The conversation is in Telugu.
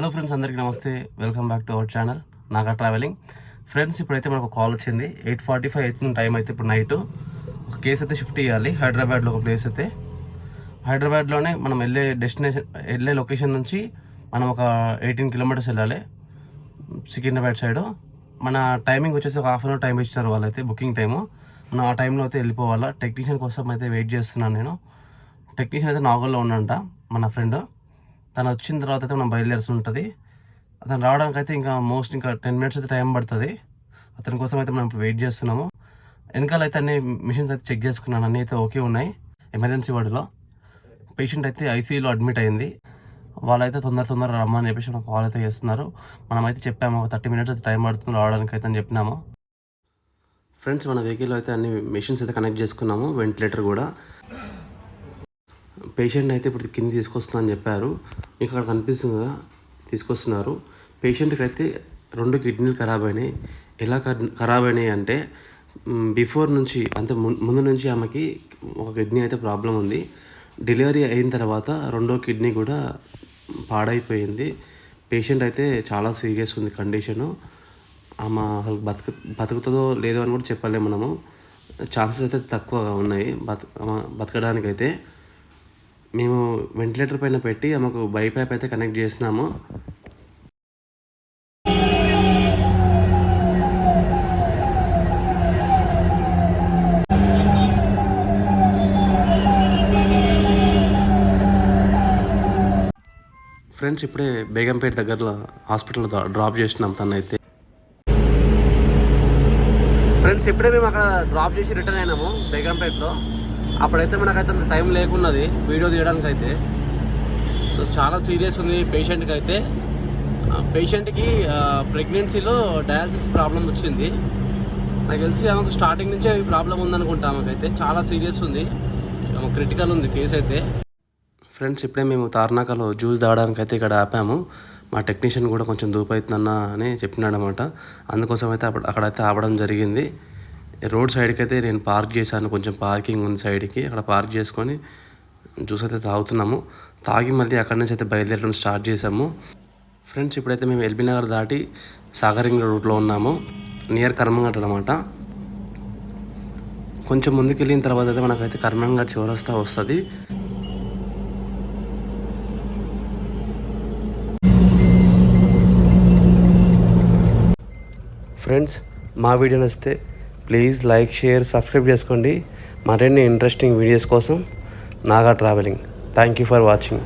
హలో ఫ్రెండ్స్ అందరికీ నమస్తే. Welcome back to our channel Naga travelling friends ఇప్పుడైతే మనకు కాల్ వచ్చింది. ఎయిట్ ఫార్టీ ఫైవ్ అవుతుంది టైం అయితే ఇప్పుడు నైట్ ఒక కేసు అయితే షిఫ్ట్ చేయాలి. హైదరాబాద్లో ఒక ప్లేస్ అయితే. హైదరాబాద్లోనే మనం వెళ్ళే డెస్టినేషన్ వెళ్ళే లొకేషన్ నుంచి మనం ఒక ఎయిటీన్ కిలోమీటర్స్ వెళ్ళాలి. సికింద్రాబాద్ సైడ్ మన టైమింగ్ వచ్చేసి ఒక హాఫ్ అన్ అవర్ టైం ఇచ్చారు వాళ్ళైతే బుకింగ్ టైము మనం ఆ టైంలో అయితే వెళ్ళిపోవాలా. టెక్నీషియన్ కోసం అయితే వెయిట్ చేస్తున్నాను నేను. టెక్నీషియన్ అయితే నాగోల్లో ఉన్నంట మన ఫ్రెండ్ తను వచ్చిన తర్వాత అయితే మనం బయలుదేరాల్సి ఉంటుంది అతను రావడానికి అయితే ఇంకా మోస్ట్ ఇంకా టెన్ మినిట్స్ అయితే టైం పడుతుంది. అతని కోసం అయితే మనం ఇప్పుడు వెయిట్ చేస్తున్నాము. వెనకాల అయితే అన్ని మిషన్స్ అయితే చెక్ చేసుకున్నాను. అన్నీ అయితే ఓకే ఉన్నాయి. ఎమర్జెన్సీ వార్డులో. పేషెంట్ అయితే ఐసీయూలో అడ్మిట్ అయింది. వాళ్ళైతే తొందర తొందర రమ్మని చెప్పేసి మనకు కాల్ అయితే చేస్తున్నారు. మనమైతే చెప్పాము ఒక థర్టీ మినిట్స్ అయితే టైం పడుతుంది రావడానికి అయితే అని చెప్పినాము. ఫ్రెండ్స్ మన వెహికల్లో అయితే అన్ని మెషిన్స్ అయితే కనెక్ట్ చేసుకున్నాము. వెంటిలేటర్ కూడా. పేషెంట్ అయితే ఇప్పుడు కింద తీసుకొస్తున్నా అని చెప్పారు. మీకు అక్కడ కనిపిస్తుంది కదా? తీసుకొస్తున్నారు. పేషెంట్కి అయితే రెండు కిడ్నీలు ఖరాబ్ అయినాయి. ఎలా ఖరాబ్ అయినాయి అంటే బిఫోర్ నుంచి అంటే ముందు నుంచి ఆమెకి ఒక కిడ్నీ అయితే ప్రాబ్లం ఉంది. డెలివరీ అయిన తర్వాత రెండో కిడ్నీ కూడా పాడైపోయింది. పేషెంట్ అయితే చాలా సీరియస్ ఉంది కండిషను. ఆమె అసలు బతుకు బతుకుతుందో లేదో అని కూడా చెప్పలేము మనము. ఛాన్సెస్ అయితే తక్కువగా ఉన్నాయి బతు బతకడానికైతే. మేము వెంటిలేటర్ పైన పెట్టి ఆమెకు బైపైప్ అయితే కనెక్ట్ చేసినాము. ఫ్రెండ్స్ ఇప్పుడే బేగంపేట దగ్గరలో హాస్పిటల్లో డ్రాప్ చేసినాం తనైతే. అయితే ఫ్రెండ్స్ ఇప్పుడే మేము అక్కడ డ్రాప్ చేసి రిటర్న్ అయినాము బేగంపేటలో. అప్పుడైతే మనకైతే అంత టైం లేకున్నది వీడియో తీయడానికి అయితే సో చాలా సీరియస్ ఉంది పేషెంట్కి అయితే పేషెంట్కి ప్రెగ్నెన్సీలో డయాలసిస్ ప్రాబ్లం వచ్చింది. నాకు తెలిసి ఆమెకు స్టార్టింగ్ నుంచే ఈ ప్రాబ్లం ఉందనుకుంటా ఆమెకైతే. చాలా సీరియస్ ఉంది. ఆమె క్రిటికల్ ఉంది కేసు అయితే ఫ్రెండ్స్ ఇప్పుడే మేము తార్నాకలో జ్యూస్ తాగడానికి అయితే ఇక్కడ ఆపాము. మా టెక్నీషియన్ కూడా కొంచెం దూపవుతుందన్న అని చెప్పినాడనమాట. అందుకోసం అయితే అప్పుడు అక్కడైతే ఆపడం జరిగింది. రోడ్ సైడ్కి అయితే నేను పార్క్ చేశాను. కొంచెం పార్కింగ్ ఉంది సైడ్కి. అక్కడ పార్క్ చేసుకొని జ్యూస్ అయితే తాగుతున్నాము. తాగి మళ్ళీ అక్కడి నుంచి అయితే బయలుదేరడం స్టార్ట్ చేసాము ఫ్రెండ్స్ ఇప్పుడైతే మేము ఎల్బీ నగర్ దాటి సాగరింగ్ రూట్లో ఉన్నాము. నియర్ కర్మంఘట్ అనమాట కొంచెం ముందుకు వెళ్ళిన తర్వాత అయితే మనకైతే కర్మంఘట్ చివరస్తా వస్తుంది. ఫ్రెండ్స్ మా వీడియో నచ్చితే ప్లీజ్ లైక్ షేర్ సబ్స్క్రైబ్ చేసుకోండి. మరిన్ని ఇంట్రెస్టింగ్ వీడియోస్ కోసం Naga travelling. Thank you for watching.